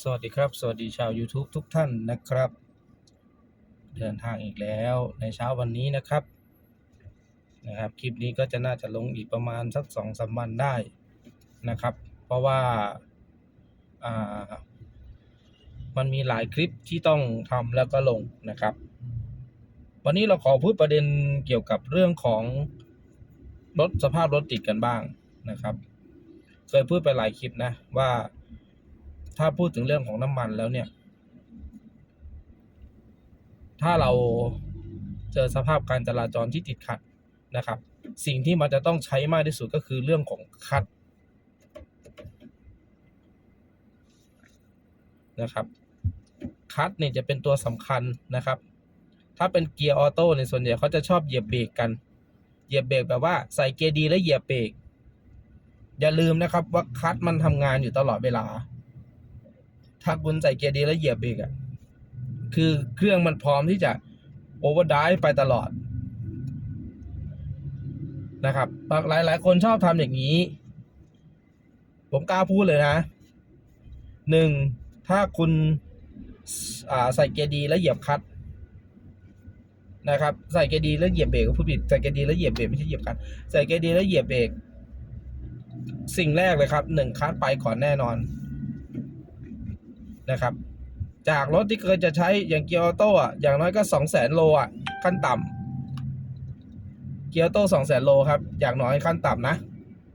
สวัสดีครับ สวัสดีชาว YouTube ทุกท่านนะครับ เดินทางอีกแล้วในเช้าวันนี้นะครับนะครับ คลิปนี้ก็จะน่าจะลงอีกประมาณสักสองสามวันได้นะครับ เพราะว่าอ่ามันมีหลายคลิปที่ต้องทำแล้วก็ลงนะครับ วันนี้เราขอพูดประเด็นเกี่ยวกับเรื่องของรถสภาพรถติดกันบ้างนะครับ เคยพูดไปหลายคลิปนะว่า ถ้าพูดถึงเรื่องของน้ำมันแล้วเนี่ย ถ้าเราเจอสภาพการจราจรที่ติดขัดนะครับ สิ่งที่มันจะต้องใช้มากที่สุดก็คือเรื่องของคัดนะครับคัดเนี่ยจะเป็นตัวสำคัญนะครับ ถ้าเป็นเกียร์ออโต้เนี่ยส่วนใหญ่เขาจะชอบเหยียบเบรกกัน เหยียบเบรกแบบว่าใส่เกียร์ดีแล้วเหยียบเบรก อย่าลืมนะครับว่าคัดมันทำงานอยู่ตลอดเวลา ถ้าคุณใส่เกียร์ดีแล้วเหยียบเบรกอะคือเครื่องมันพร้อมที่จะโอเวอร์ไดไปตลอดนะครับหลายหลายคนชอบทำอย่างนี้ ผมกล้าพูดเลยนะหนึ่งถ้าคุณใส่เกียร์ดีแล้วเหยียบคัดนะครับ ใส่เกียร์ดีแล้วเหยียบเบรกก็พูดผิดใส่เกียร์ดีแล้วเหยียบเบรกไม่ใช่เหยียบคัดใส่เกียร์ดีแล้วเหยียบเบรกสิ่งแรกเลยครับหนึ่งคัดไปก่อนแน่นอน นะครับ จากรถที่เคยจะใช้อย่างเกียร์ออโต้อะอย่างน้อยก็สองแสนโลอะขั้นต่ำเกียร์ออโต้สองแสนโลครับ อย่างน้อยขั้นต่ำนะ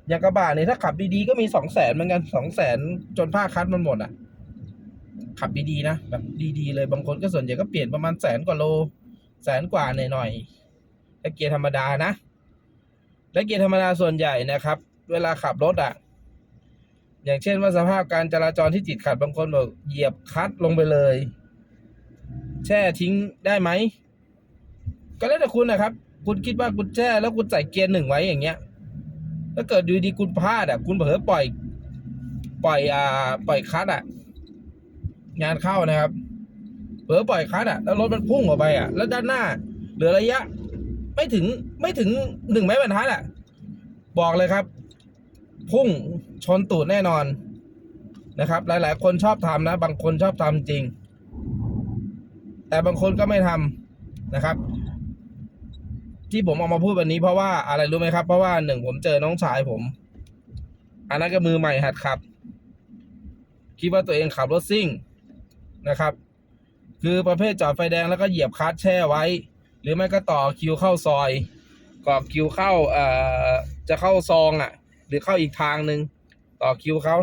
อย่างกระบะนี่ถ้าขับดีๆก็มีสองแสนเหมือนกันสองแสนจนผ้าคัดมันหมดอะขับดีๆนะแบบดีๆเลยบางคนก็ส่วนใหญ่ก็เปลี่ยนประมาณแสนกว่าโล แสนกว่าหน่อยๆและเกียร์ธรรมดานะและเกียร์ธรรมดาส่วนใหญ่นะครับ เวลาขับรถอะ อย่างเช่นว่าสภาพการจราจรที่ติดขัดบางคนบอกเหยียบคัดลงไปเลย แช่ทิ้งได้ไหม ก็แล้วแต่คุณนะครับ คุณคิดว่าคุณแช่แล้วคุณใส่เกียร์หนึ่งไว้อย่างเงี้ย ถ้าเกิดอยู่ดีคุณพลาดอะ คุณเผลอปล่อย ปล่อยอ่า ปล่อยคัดอะ งานเข้านะครับเผลอปล่อยคัดอะ แล้วรถมันพุ่งออกไปอะ แล้วด้านหน้าเหลือระยะ ไม่ถึงไม่ถึงหนึ่งไม้บรรทัดอะ บอกเลยครับ พุ่งชนตูดแน่นอนนะครับ หลาย ๆ คนชอบทำนะ บางคนชอบทำจริง แต่บางคนก็ไม่ทำนะครับ ที่ผมเออกมาพูดวันนี้เพราะว่าอะไรรู้ไหมครับ เพราะว่าหนึ่งผมเจอน้องชายผม อันนั้นก็มือใหม่หัดขับ คิดว่าตัวเองขับรถซิ่งนะครับ คือประเภทจอดไฟแดงแล้วก็เหยียบคลัตช์แช่ไว้ หรือไม่ก็ต่อคิวเข้าซอยกรอคิวเข้าเอ่อจะเข้าซองอะ หรือเข้าอีกทางหนึ่งต่อคิวเขา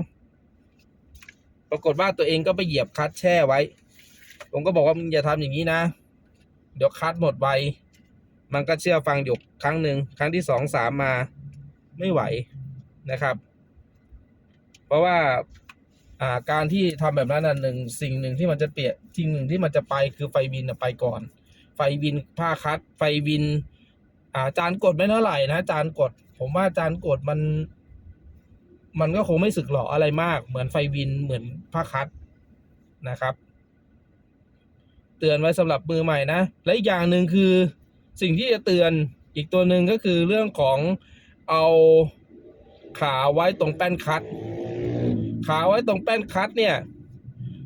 ปรากฏว่าตัวเองก็ไปเหยียบคลัตช์แช่ไว้ ผมก็บอกว่ามึงอย่าทำอย่างนี้นะ เดี๋ยวคลัตช์หมดไวมันก็เชื่อฟังอยู่ครั้งหนึ่งครั้งที่สองสามมาไม่ไหวนะครับ เพราะว่าาการที่ทำแบบนั้นนะหนึ่งสิ่งหนึ่งที่มันจะเปลี่ยนสิ่งหนึ่งที่มันจะไปคือไฟวินไปก่อน ไฟวินผ้าคัด ไฟวินอาจานกดไม่เท่าไหร่นะจานกด ผมว่าจานกดมัน มันก็คงไม่สึกหรออะไรมาก เหมือนไฟวินเหมือนผ้าคัดนะครับ เตือนไว้สำหรับมือใหม่นะ และอีกอย่างหนึ่งคือสิ่งที่จะเตือนอีกตัวหนึ่งก็คือเรื่องของเอาขาไว้ตรงแป้นคัด ขาไว้ตรงแป้นคัดเนี่ย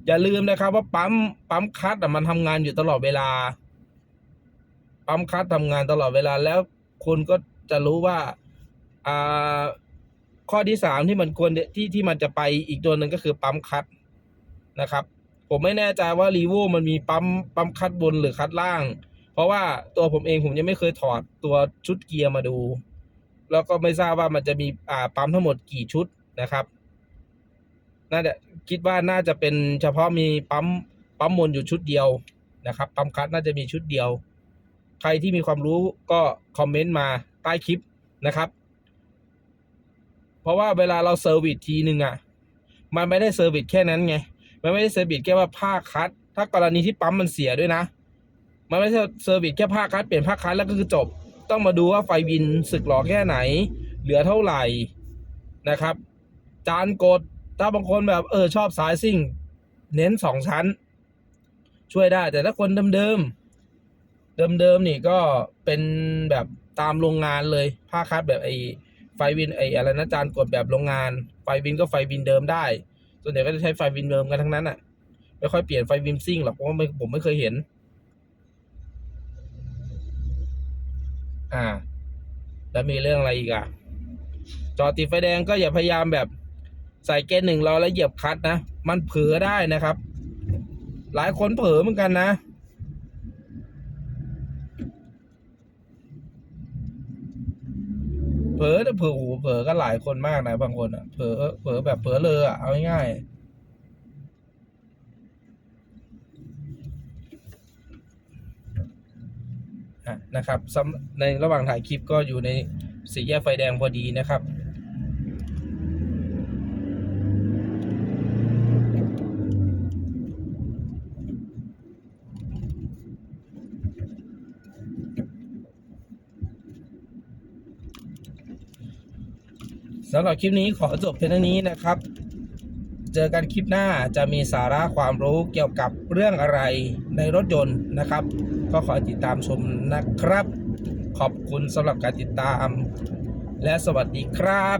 อย่าลืมนะครับว่าปั๊มปั๊มคัดอะมันทำงานอยู่ตลอดเวลา ปั๊มคัดทำงานตลอดเวลาแล้วคุณก็จะรู้ว่าอ่า ข้อที่สามที่มันควรที่ที่มันจะไปอีกตัวหนึ่งก็คือปั๊มคัดนะครับ ผมไม่แน่ใจว่ารีโวมันมีปั๊มปั๊มคัดบนหรือคัดล่าง เพราะว่าตัวผมเองผมยังไม่เคยถอดตัวชุดเกียร์มาดู แล้วก็ไม่ทราบว่ามันจะมีอ่าปั๊มทั้งหมดกี่ชุดนะครับน่าจะคิดว่าน่าจะเป็นเฉพาะมีปั๊มปั๊มบนอยู่ชุดเดียวนะครับ ปั๊มคัดน่าจะมีชุดเดียว ใครที่มีความรู้ก็คอมเมนต์มาใต้คลิปนะครับ เพราะว่าเวลาเราเซอร์วิสทีหนึ่งอะ มันไม่ได้เซอร์วิสแค่นั้นไง มันไม่ได้เซอร์วิสแค่ว่าผ้าคัด ถ้ากรณีที่ปั๊มมันเสียด้วยนะ มันไม่ใช่เซอร์วิสแค่ผ้าคัดเปลี่ยนผ้าคัดแล้วก็คือจบ ต้องมาดูว่าไฟวินสึกหรอแค่ไหน เหลือเท่าไหร่นะครับ จานกด ถ้าบางคนแบบเออชอบสายซิ่ง เน้นสองชั้น ช่วยได้ แต่ถ้าคนเดิมๆ เดิมๆนี่ก็เป็นแบบตามโรงงานเลยผ้าคัดแบบไอ ไฟวินไอ้อะไรนะจานกดแบบโรงงาน ไฟวินก็ไฟวินเดิมได้ ส่วนใหญ่ก็จะใช้ไฟวินเดิมกันทั้งนั้นอะ ไม่ค่อยเปลี่ยนไฟวิมซิ่งหรอกเพราะว่าผมไม่เคยเห็น อ่า แล้วมีเรื่องอะไรอีกอะ จอติดไฟแดงก็อย่าพยายามแบบใส่เกณฑ์หนึ่งรอแล้วเหยียบคลัตช์นะ มันเผลอได้นะครับ หลายคนเผลอเหมือนกันนะ เผลอเผลอโหเผลอก็หลายคนมากนะบางคนอะเผลอเผลอแบบเผลอเลยอะเอาง่ายอะนะครับสำในระหว่างถ่ายคลิปก็อยู่ในสี่แยกไฟแดงพอดีนะครับ สำหรับคลิปนี้ขอจบเพียงเท่านี้นะครับ เจอกันคลิปหน้าจะมีสาระความรู้เกี่ยวกับเรื่องอะไรในรถยนต์นะครับ ก็ขอติดตามชมนะครับ ขอบคุณสำหรับการติดตาม และสวัสดีครับ